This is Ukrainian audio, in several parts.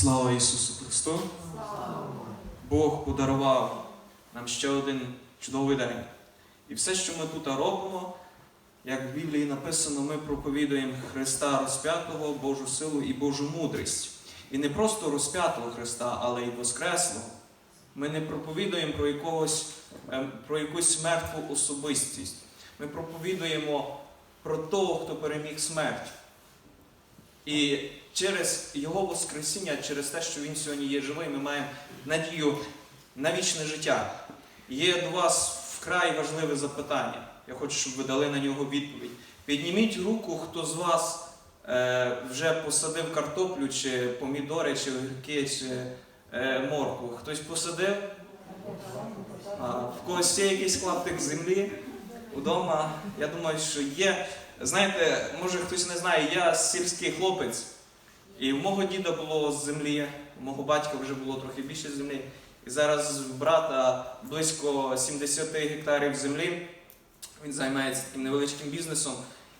Слава Ісусу Христу! Бог подарував нам ще один чудовий день. І все, що ми тут робимо, як в Біблії написано, ми проповідуємо Христа розп'ятого, Божу силу і Божу мудрість. І не просто розп'ятого Христа, але й Воскреслого. Ми не проповідуємо про, якогось, ем, про якусь мертву особистість. Ми проповідуємо про того, хто переміг смерть. І через Його Воскресіння, через те, що Він сьогодні є живий, ми маємо надію на вічне життя. Є до вас вкрай важливе запитання. Я хочу, щоб ви дали на нього відповідь. Підніміть руку, хто з вас е, вже посадив картоплю, чи помідори, чи огірки, чи е, моркву. Хтось посадив? А, в когось є якийсь клаптик землі вдома. Я думаю, що є. Знаєте, може хтось не знає, я сільський хлопець, і в мого діда було з землі, у мого батька вже було трохи більше землі. І зараз в брата близько 70 гектарів землі. Він займається таким невеличким бізнесом.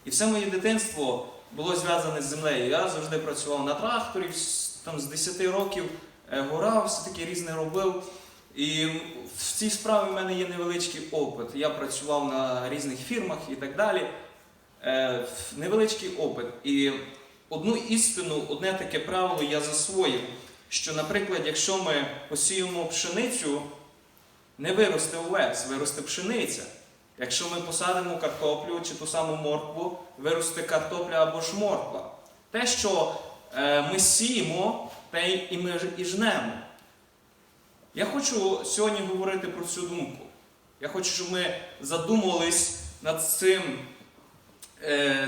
І все моє дитинство було зв'язане з землею. Я завжди працював на тракторі, там з 10 років е, горав, все таке різне робив. І в цій справі в мене є невеличкий опит. Я працював на різних фірмах і так далі. Е, Невеличкий опит. І одну істину, одне таке правило я засвоїв, що, наприклад, якщо ми посіємо пшеницю, не виросте овець, виросте пшениця. Якщо ми посадимо картоплю чи ту саму моркву, виросте картопля або ж морква. Те, що е, ми сіємо, те і ми і жнемо. Я хочу сьогодні говорити про цю думку. Я хочу, щоб ми задумались над цим,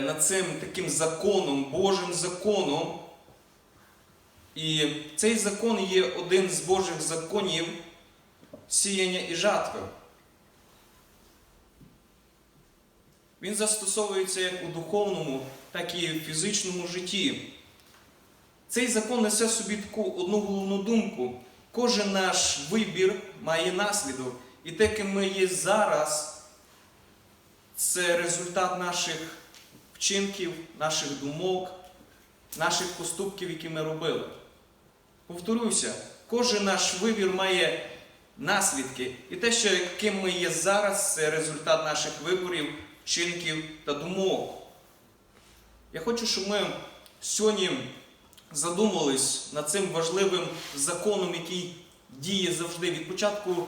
над цим таким законом, Божим законом. І цей закон є один з Божих законів сіяння і жатви. Він застосовується як у духовному, так і в фізичному житті. Цей закон несе собі таку одну головну думку. Кожен наш вибір має наслідок. І те, ким ми є зараз, це результат наших вчинків, наших думок, наших поступків, які ми робили. Повторюся, кожен наш вибір має наслідки. І те, що ким ми є зараз, це результат наших виборів, вчинків та думок. Я хочу, щоб ми сьогодні задумались над цим важливим законом, який діє завжди від початку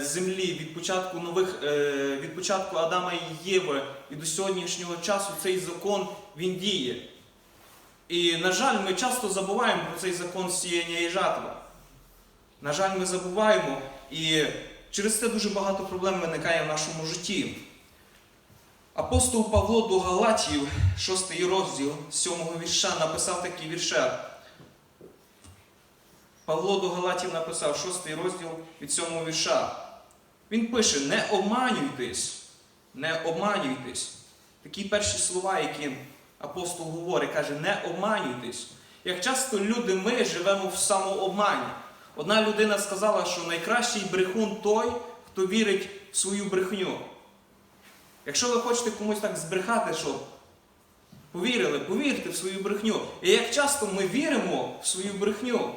землі, від початку нових, е, від початку Адама і Єви і до сьогоднішнього часу цей закон він діє. І, на жаль, ми часто забуваємо про цей закон сіяння і жатви. На жаль, ми забуваємо, і через це дуже багато проблем виникає в нашому житті. Апостол Павло до Галатів, 6 розділ 7 вірша, написав такий віршер. Павло до Галатів написав 6 розділ від 7 вірша. Він пише: не обманюйтесь, не обманюйтесь. Такі перші слова, які апостол говорить, каже, не обманюйтесь. Як часто люди ми живемо в самообмані. Одна людина сказала, що найкращий брехун той, хто вірить в свою брехню. Якщо ви хочете комусь так збрехати, щоб повірили, повірте в свою брехню. І як часто ми віримо в свою брехню,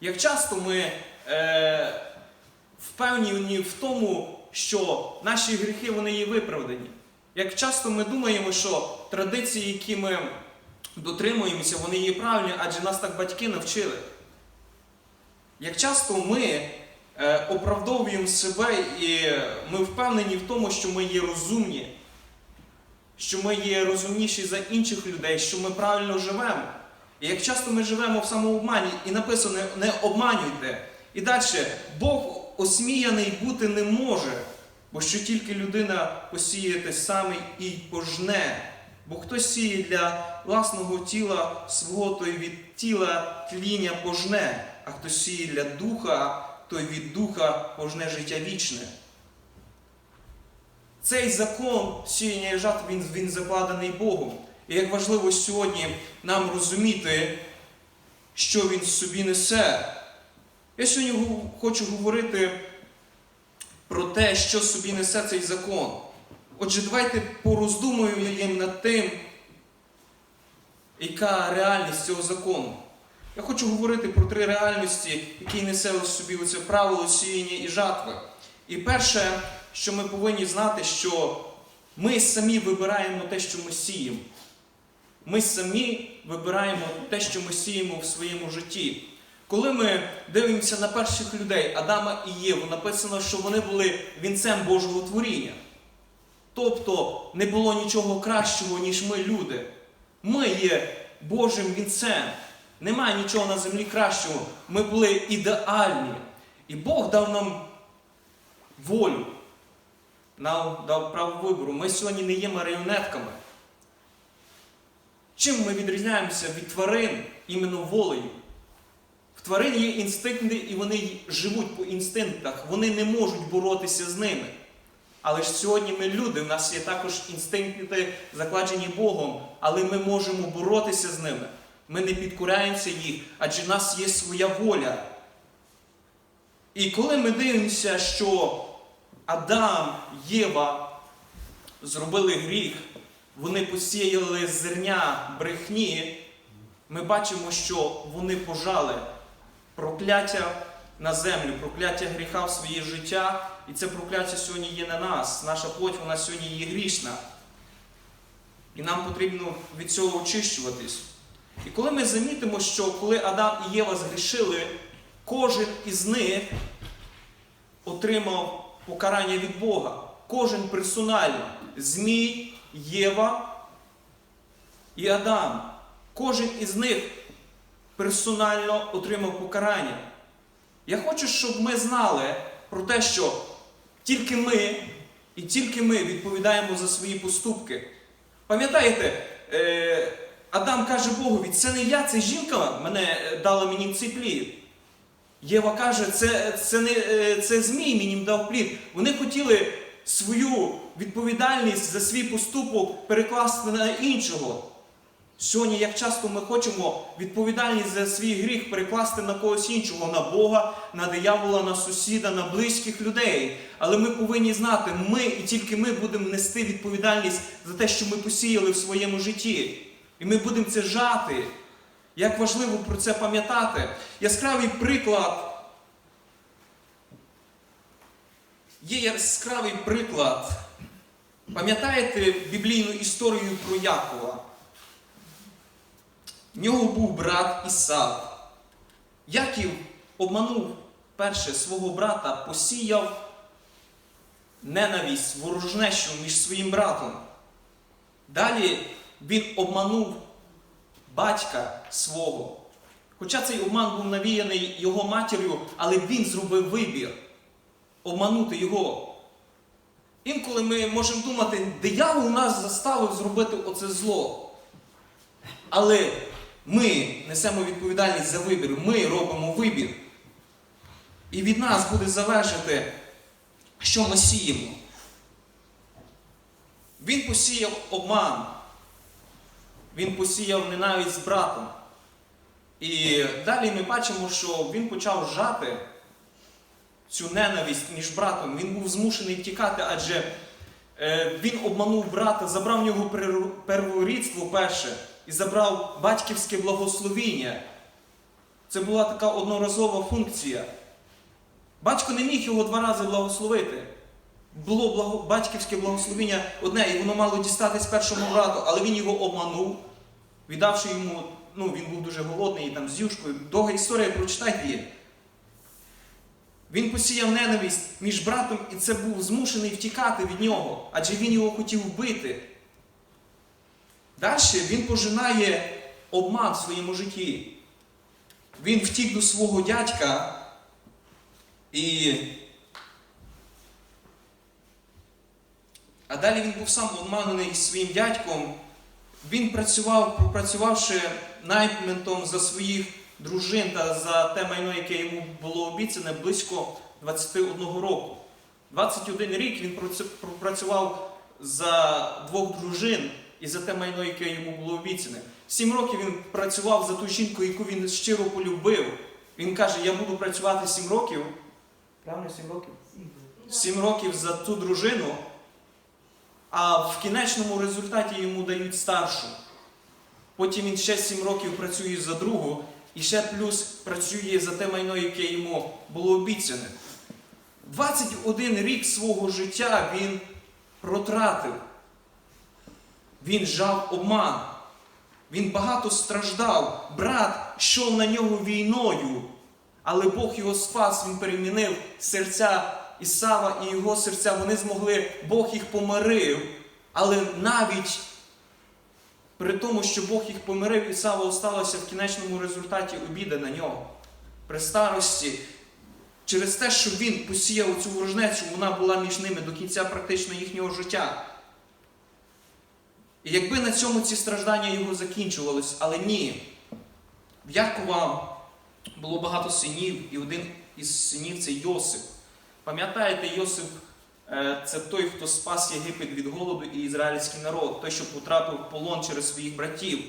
як часто ми е, впевнені в тому, що наші гріхи вони є виправдані. Як часто ми думаємо, що традиції, які ми дотримуємося, вони є правильні, адже нас так батьки навчили. Як часто ми е, оправдовуємо себе і ми впевнені в тому, що ми є розумні, що ми є розумніші за інших людей, що ми правильно живемо. І як часто ми живемо в самообмані, і написано не обманюйте. І далі Бог осміяний бути не може, бо що тільки людина посіє те саме і пожне. Бо хто сіє для власного тіла свого, той від тіла тління пожне, а хто сіє для духа, той від духа пожне життя вічне. Цей закон сіяння і жатв, він, він закладений Богом. І як важливо сьогодні нам розуміти, що він собі несе. Я сьогодні хочу говорити про те, що собі несе цей закон. Отже, давайте пороздумуємо над тим, яка реальність цього закону. Я хочу говорити про три реальності, які несе у собі оце правило сіяння і жатви. І перше, що ми повинні знати, що ми самі вибираємо те, що ми сіємо. Ми самі вибираємо те, що ми сіємо в своєму житті. Коли ми дивимося на перших людей, Адама і Єву, написано, що вони були вінцем Божого творіння. Тобто не було нічого кращого, ніж ми, люди. Ми є Божим вінцем. Немає нічого на землі кращого. Ми були ідеальні. І Бог дав нам волю, нам дав право вибору. Ми сьогодні не є маріонетками. Чим ми відрізняємося від тварин іменно волею? В тварин є інстинкти, і вони живуть по інстинктах, вони не можуть боротися з ними. Але ж сьогодні ми люди, в нас є також інстинкти, закладені Богом, але ми можемо боротися з ними. Ми не підкоряємося їх, адже в нас є своя воля. І коли ми дивимося, що Адам, Єва зробили гріх, вони посіяли зерня брехні, ми бачимо, що вони пожали прокляття на землю, прокляття гріха в своє життя, і це прокляття сьогодні є на нас. Наша плоть, вона сьогодні є грішна. І нам потрібно від цього очищуватись. І коли ми замітимо, що коли Адам і Єва згрішили, кожен із них отримав покарання від Бога. Кожен персонально. Змій, Єва і Адам. Кожен із них персонально отримав покарання. Я хочу, щоб ми знали про те, що тільки ми і тільки ми відповідаємо за свої поступки. Пам'ятаєте, е, Адам каже Богові, це не я, це жінка мене е, дала мені цей плід. Єва каже, це, це, не, е, це змій мені дав плід. Вони хотіли свою відповідальність за свій поступок перекласти на іншого. Сьогодні, як часто ми хочемо відповідальність за свій гріх перекласти на когось іншого, на Бога, на диявола, на сусіда, на близьких людей. Але ми повинні знати, ми і тільки ми будемо нести відповідальність за те, що ми посіяли в своєму житті. І ми будемо це жати. Як важливо про це пам'ятати. Яскравий приклад. Є яскравий приклад. Пам'ятаєте біблійну історію про Якова? В нього був брат Ісав. Яків обманув перше свого брата, посіяв ненависть, ворожнечу між своїм братом. Далі він обманув батька свого. Хоча цей обман був навіяний його матір'ю, але він зробив вибір обманути його. Інколи ми можемо думати, диявол нас заставив зробити оце зло. Але ми несемо відповідальність за вибір, ми робимо вибір. І від нас буде залежати, що ми сіємо. Він посіяв обман. Він посіяв ненависть з братом. І далі ми бачимо, що він почав жати цю ненависть між братом. Він був змушений втікати, адже е, він обманув брата, забрав в нього перворідство перше і забрав батьківське благословіння. Це була така одноразова функція. Батько не міг його два рази благословити. Було благо... батьківське благословіння одне, і воно мало дістатись першому брату, але він його обманув, віддавши йому, ну він був дуже голодний, і там з юшкою. Довга історія, прочитайте її. Він посіяв ненависть між братом, і це був змушений втікати від нього, адже він його хотів вбити. Далі він пожинає обман в своєму житті. Він втік до свого дядька і. А далі він був сам обманений своїм дядьком. Він працював, пропрацювавши найментом за своїх дружин та за те майно, яке йому було обіцяне, близько 21 року. 21 рік він пропрацював за двох дружин і за те майно, яке йому було обіцяне. Сім років він працював за ту жінку, яку він щиро полюбив. Він каже: Я буду працювати сім років. Правильно, сім років? Сім років за ту дружину, а в кінечному результаті йому дають старшу. Потім він ще сім років працює за другу, і ще плюс працює за те майно, яке йому було обіцяне. 21 рік свого життя він протратив. Він жав обман. Він багато страждав. Брат йшов на нього війною, але Бог його спас, він перемінив серця Ісава і його серця. Вони змогли, Бог їх помирив. Але навіть при тому, що Бог їх помирив, Ісава осталося в кінечному результаті обіда на нього. При старості, через те, що він посіяв цю ворожнечу, вона була між ними до кінця практично їхнього життя. І якби на цьому ці страждання його закінчувались, але ні. В Якова було багато синів, і один із синів це Йосип. Пам'ятаєте, Йосип це той, хто спас Єгипет від голоду і ізраїльський народ, той, що потрапив в полон через своїх братів.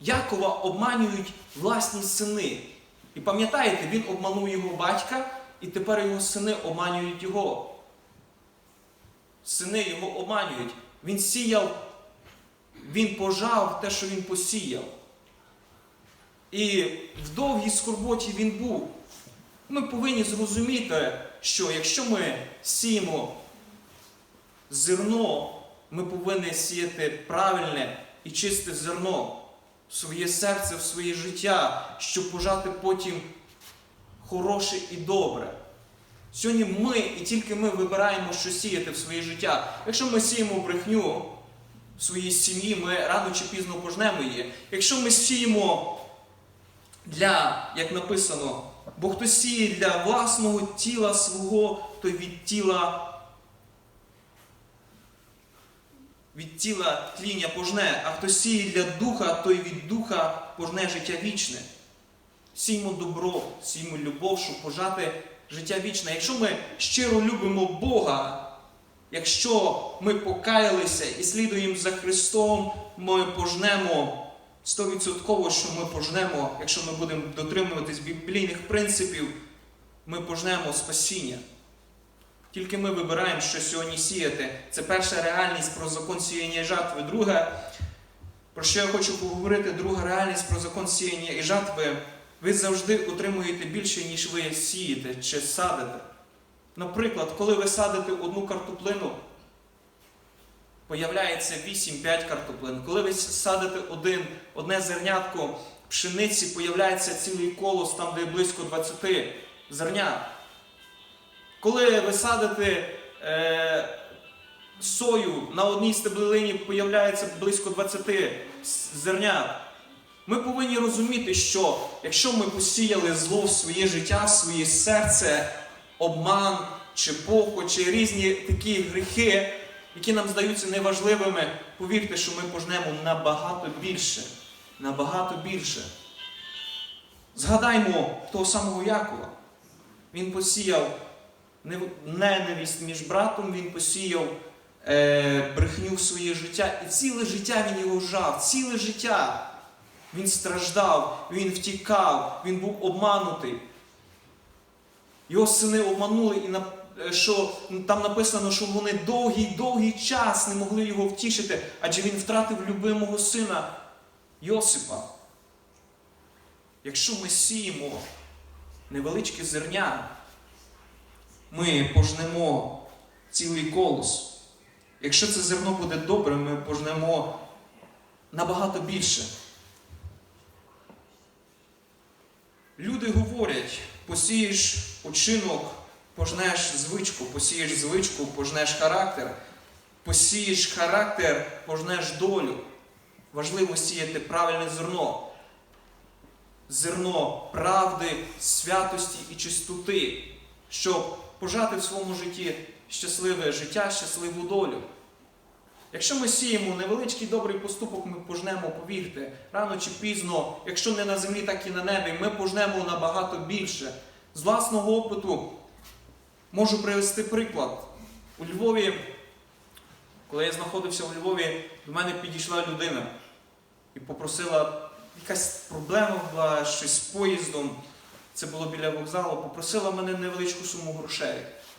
Якова обманюють власні сини. І пам'ятаєте, він обманув його батька, і тепер його сини обманюють його. Сини його обманюють. Він сіяв, він пожав те, що він посіяв. І в довгій скорботі він був. Ми повинні зрозуміти, що якщо ми сіємо зерно, ми повинні сіяти правильне і чисте зерно в своє серце, в своє життя, щоб пожати потім хороше і добре. Сьогодні ми і тільки ми вибираємо, що сіяти в своє життя. Якщо ми сіємо брехню в своїй сім'ї, ми рано чи пізно пожнемо її. Якщо ми сіємо для, як написано, бо хто сіє для власного тіла свого, то від тіла від тіла тління пожне, а хто сіє для духа, той від духа пожне життя вічне. Сіймо добро, сіймо любов, щоб пожати життя вічне. Якщо ми щиро любимо Бога, якщо ми покаялися і слідуємо за Христом, ми пожнемо 100%, що ми пожнемо, якщо ми будемо дотримуватись біблійних принципів, ми пожнемо спасіння. Тільки ми вибираємо, що сьогодні сіяти. Це перша реальність про закон сіяння і жатви. Друга, про що я хочу поговорити, друга реальність про закон сіяння і жатви. Ви завжди отримуєте більше, ніж ви сієте чи садите. Наприклад, коли ви садите одну картоплину, появляється 8-5 картоплин. Коли ви садите один, одне зернятко пшениці, появляється цілий колос, там, де близько 20 зернят. Коли ви садите е, сою на одній стеблині, появляється близько 20 зернят. Ми повинні розуміти, що якщо ми посіяли зло в своє життя, в своє серце, обман чи похоть, чи різні такі гріхи, які нам здаються неважливими, повірте, що ми пожнемо набагато більше. Набагато більше. Згадаймо того самого Якова. Він посіяв ненависть між братом, він посіяв е, брехню в своє життя, і ціле життя він його жав, ціле життя. Він страждав, він втікав, він був обманутий. Його сини обманули, і що там написано, що вони довгий-довгий час не могли його втішити, адже він втратив любимого сина Йосипа. Якщо ми сіємо невеличке зерня, ми пожнемо цілий колос. Якщо це зерно буде добре, ми пожнемо набагато більше. Люди говорять, посієш учинок, пожнеш звичку, посієш звичку, пожнеш характер, посієш характер, пожнеш долю. Важливо сіяти правильне зерно. Зерно правди, святості і чистоти, щоб пожати в своєму житті щасливе життя, щасливу долю. Якщо ми сіємо невеличкий добрий поступок, ми пожнемо, повірте, рано чи пізно, якщо не на землі, так і на небі, ми пожнемо набагато більше. З власного опиту можу привести приклад. У Львові, коли я знаходився у Львові, до мене підійшла людина і попросила, якась проблема була, щось з поїздом, це було біля вокзалу, попросила мене невеличку суму грошей.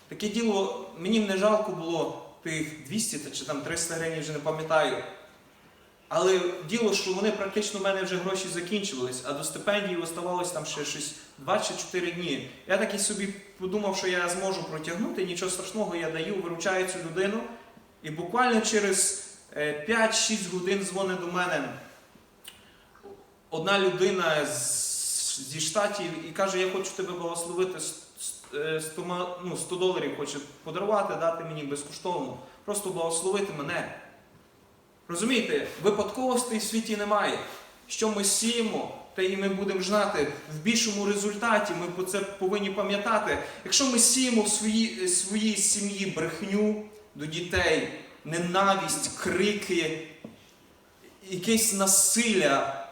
Таке діло, мені не жалко було тих 200 чи там 300 гривень, вже не пам'ятаю. Але діло, що вони практично в мене вже гроші закінчувались, а до стипендії оставалось там ще щось 2 чи 4 дні. Я так і собі подумав, що я зможу протягнути, нічого страшного я даю, виручаю цю людину. І буквально через е, 5-6 годин дзвонить до мене одна людина зі штатів і каже, я хочу тебе благословити с- с- е, 100, ну, 100 доларів хоче подарувати, дати мені безкоштовно. Просто благословити мене. Розумієте, випадковостей в світі немає. Що ми сіємо, те і ми будемо жнати в більшому результаті. Ми це повинні пам'ятати. Якщо ми сіємо в своїй, своїй сім'ї брехню до дітей, ненависть, крики, якесь насилля,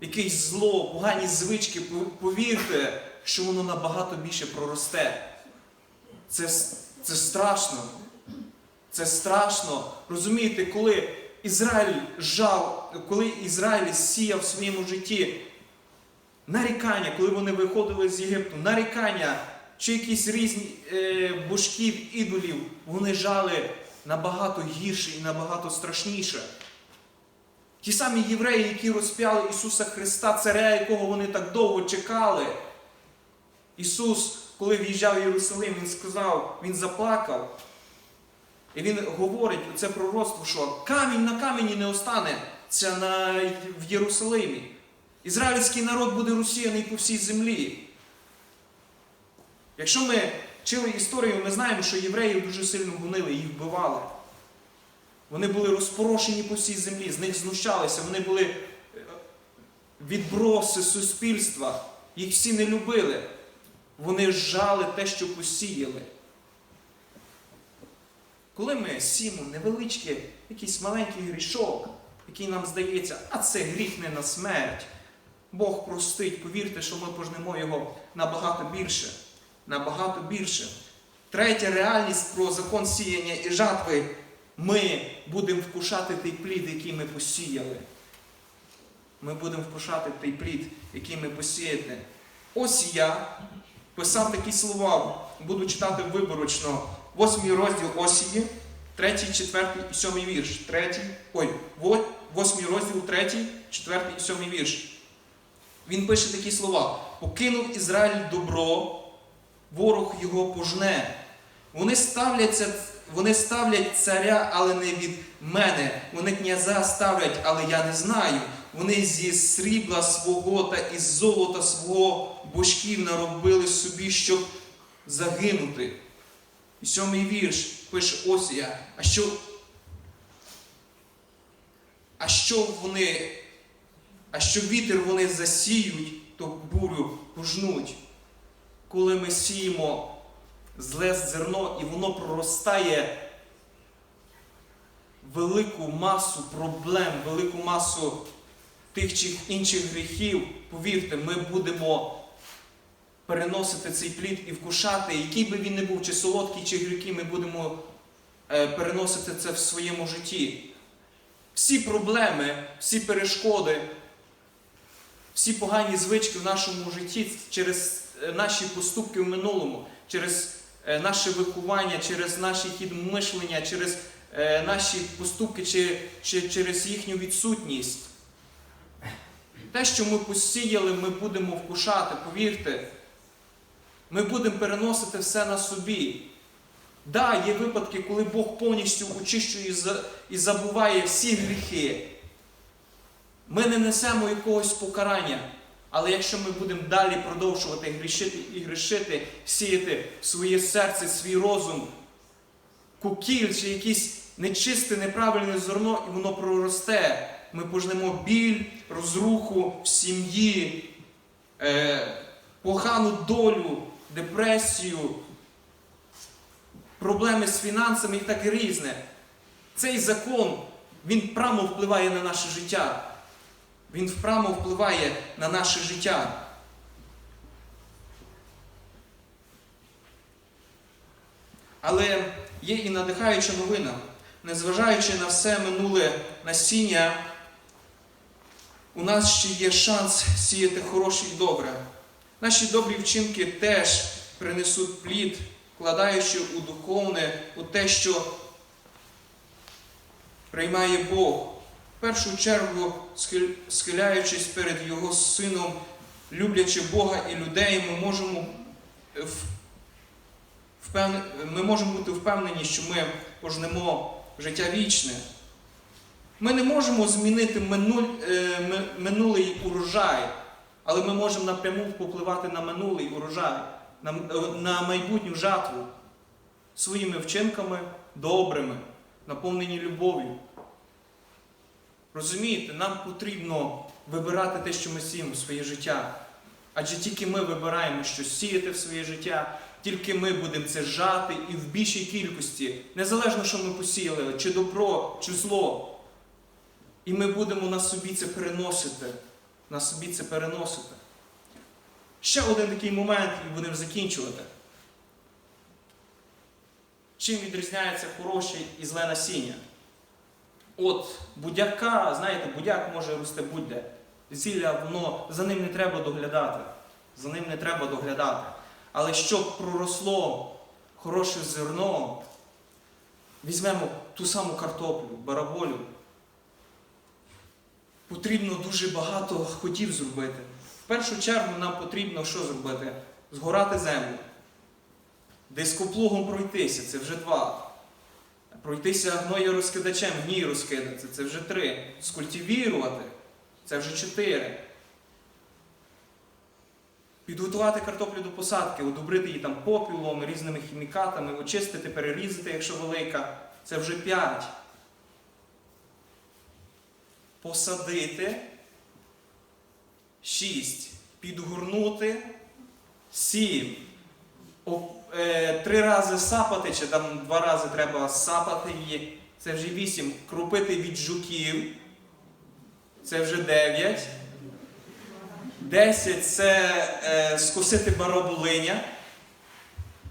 якесь зло, погані звички, повірте, що воно набагато більше проросте. Це, це страшно. Це страшно. Розумієте, коли Ізраїль жав, коли Ізраїль сіяв в своєму житті нарікання, коли вони виходили з Єгипту, нарікання чи якісь різні е, божків, ідолів, вони жали набагато гірше і набагато страшніше. Ті самі євреї, які розп'яли Ісуса Христа, царя, якого вони так довго чекали. Ісус, коли в'їжджав в Єрусалим, Він сказав, Він заплакав. І він говорить це пророцтво, що камінь на камені не останеться на, в Єрусалимі. Ізраїльський народ буде розсіяний по всій землі. Якщо ми вчили історію, ми знаємо, що євреїв дуже сильно гонили, їх вбивали. Вони були розпорошені по всій землі, з них знущалися, вони були е, відброси суспільства, їх всі не любили. Вони жали те, що посіяли. Коли ми сімо невеличкий, якийсь маленький грішок, який нам здається, а це гріх не на смерть. Бог простить, повірте, що ми пожнемо його набагато більше. Набагато більше. Третя реальність про закон сіяння і жатви. Ми будемо вкушати той плід, який ми посіяли. Ми будемо вкушати той плід, який ми посіяли. Ось я писав такі слова, буду читати виборочно. Восьмий розділ Осії, третій, четвертий і сьомий вірш. Третій, ой, во- восьмий розділ, третій, четвертий і сьомий вірш. Він пише такі слова: покинув Ізраїль добро, ворог його пожне. Вони ставляться, вони ставлять царя, але не від мене. Вони князя ставлять, але я не знаю. Вони зі срібла свого та із золота свого божків наробили собі, щоб загинути. І сьомий вірш пише Осія. А що, а що вони, а що вітер вони засіють, то бурю пожнуть. Коли ми сіємо зле зерно і воно проростає велику масу проблем, велику масу тих чи інших гріхів, повірте, ми будемо переносити цей плід і вкушати, який би він не був, чи солодкий, чи гіркий, ми будемо е, переносити це в своєму житті. Всі проблеми, всі перешкоди, всі погані звички в нашому житті через е, наші поступки в минулому, через е, наше виховання, через наші хід мишлення, через наші поступки чи, чи через їхню відсутність. Те, що ми посіяли, ми будемо вкушати, повірте. Ми будемо переносити все на собі. Да, є випадки, коли Бог повністю очищує і забуває всі гріхи. Ми не несемо якогось покарання. Але якщо ми будемо далі продовжувати грішити і грішити, сіяти своє серце, свій розум, кукіль чи якесь нечисте, неправильне зерно, і воно проросте, ми пожнемо біль, розруху в сім'ї, е, погану долю, депресію, проблеми з фінансами і так і різне. Цей закон, він прямо впливає на наше життя. Він впрямо впливає на наше життя. Але є і надихаюча новина. Незважаючи на все минуле насіння, у нас ще є шанс сіяти хороше і добре. Наші добрі вчинки теж принесуть плід, вкладаючи у духовне, у те, що приймає Бог. в першу чергу схиляючись перед Його Сином, люблячи Бога і людей, ми можемо, е, ми можемо бути впевнені, що ми пожнемо життя вічне. Ми не можемо змінити е, минулий урожай, але ми можемо напряму впливати на минулий урожай, на, на майбутню жатву своїми вчинками добрими, наповнені любов'ю. Розумієте, нам потрібно вибирати те, що ми сіємо в своє життя. Адже тільки ми вибираємо щось сіяти в своє життя, тільки ми будемо це жати і в більшій кількості, незалежно, що ми посіяли, чи добро, чи зло. І ми будемо на собі це переносити. На собі це переносити. Ще один такий момент, і будемо закінчувати. Чим відрізняється хороше і зле насіння? От будяка, знаєте, будяк може рости будь-де. Зілля, воно за ним не треба доглядати. За ним не треба доглядати. Але щоб проросло хороше зерно, візьмемо ту саму картоплю, бараболю. Потрібно дуже багато хотів зробити. В першу чергу нам потрібно що зробити? Згорати землю. Дископлугом пройтися, це вже два. Пройтися гною розкидачем, гній розкидати, це вже три. Скультивірувати, це вже чотири. Підготувати картоплю до посадки, одобрити її там попілом, різними хімікатами, очистити, перерізати, якщо велика, це вже п'ять. Посадити. Шість. Підгорнути. Сім. Е, Три рази сапати, чи там два рази треба сапати її. Це вже вісім. Крупити від жуків. Це вже дев'ять. Десять це е, скосити барабулиня.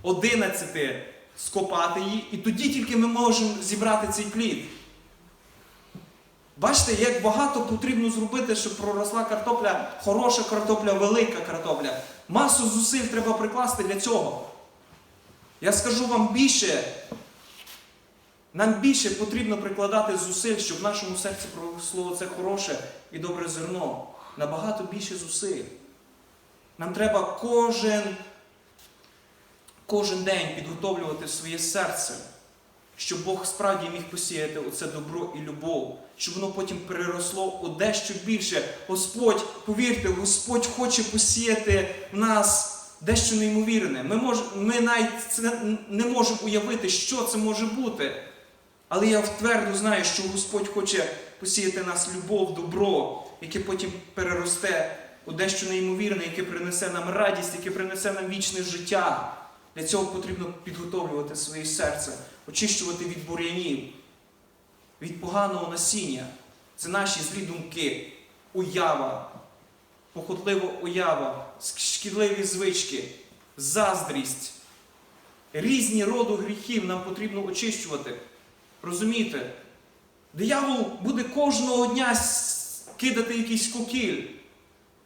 Одинадцяти скопати її. І тоді тільки ми можемо зібрати цей плід. Бачите, як багато потрібно зробити, щоб проросла картопля, хороша картопля, велика картопля. Масу зусиль треба прикласти для цього. Я скажу вам більше, нам більше потрібно прикладати зусиль, щоб в нашому серці проросло це хороше і добре зерно. Набагато більше зусиль. Нам треба кожен, кожен день підготовлювати своє серце, щоб Бог справді міг посіяти оце добро і любов, щоб воно потім переросло у дещо більше. Господь, повірте, Господь хоче посіяти в нас дещо неймовірне. Ми, мож, ми навіть це не можемо уявити, що це може бути. Але я твердо знаю, що Господь хоче посіяти нас любов, добро, яке потім переросте у дещо неймовірне, яке принесе нам радість, яке принесе нам вічне життя. Для цього потрібно підготовлювати своє серце, очищувати від бур'янів, від поганого насіння. Це наші злі думки, уява, похотлива уява, шкідливі звички, заздрість. Різні роду гріхів нам потрібно очищувати. Розумієте? Диявол буде кожного дня кидати якийсь кокіль,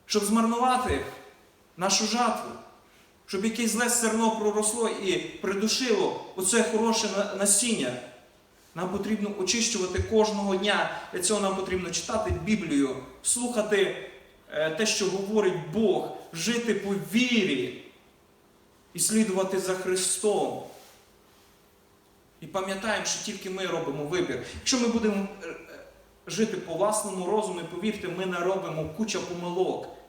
щоб змарнувати нашу жатву, щоб якесь зле зерно проросло і придушило оце хороше насіння. Нам потрібно очищувати кожного дня. Для цього нам потрібно читати Біблію, слухати е, те, що говорить Бог, жити по вірі і слідувати за Христом. І пам'ятаємо, що тільки ми робимо вибір. Якщо ми будемо е, е, жити по власному розуму, повірте, ми наробимо куча помилок.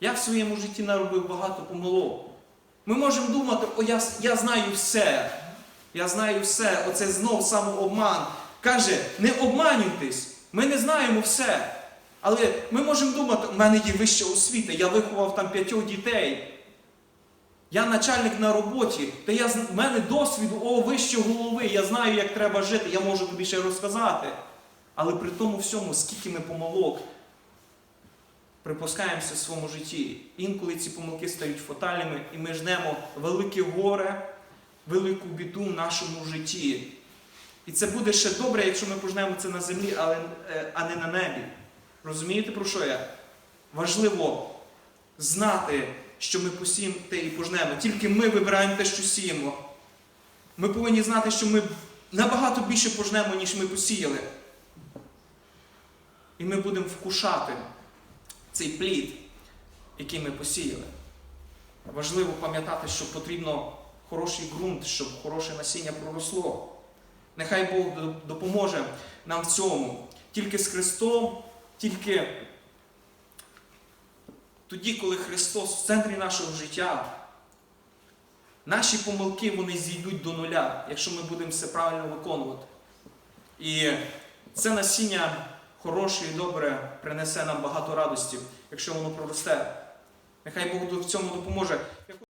Я в своєму житті наробив багато помилок. Ми можемо думати, о, я, я знаю все. Я знаю все. Оце знов самообман. Каже, не обманюйтесь, ми не знаємо все. Але ми можемо думати, у мене є вища освіта, я виховав там п'ятьох дітей. Я начальник на роботі, та я, в мене досвіду, о, вище голови, я знаю, як треба жити, я можу тобі ще розказати. Але при тому всьому, скільки ми помилок припускаємося в своєму житті. Інколи ці помилки стають фатальними, і ми жнемо велике горе, велику біду в нашому житті. І це буде ще добре, якщо ми пожнемо це на землі, але, е, а не на небі. Розумієте, про що я? Важливо знати, що ми посіємо те і пожнемо. Тільки ми вибираємо те, що сіємо. Ми повинні знати, що ми набагато більше пожнемо, ніж ми посіяли. і ми будемо вкушати цей плід, який ми посіяли. Важливо пам'ятати, що потрібно хороший ґрунт, щоб хороше насіння проросло. Нехай Бог допоможе нам в цьому. Тільки з Христом, тільки тоді, коли Христос в центрі нашого життя, наші помилки вони зійдуть до нуля, якщо ми будемо все правильно виконувати. І це насіння хороше і добре принесе нам багато радості, якщо воно проросте. Нехай Бог в цьому допоможе.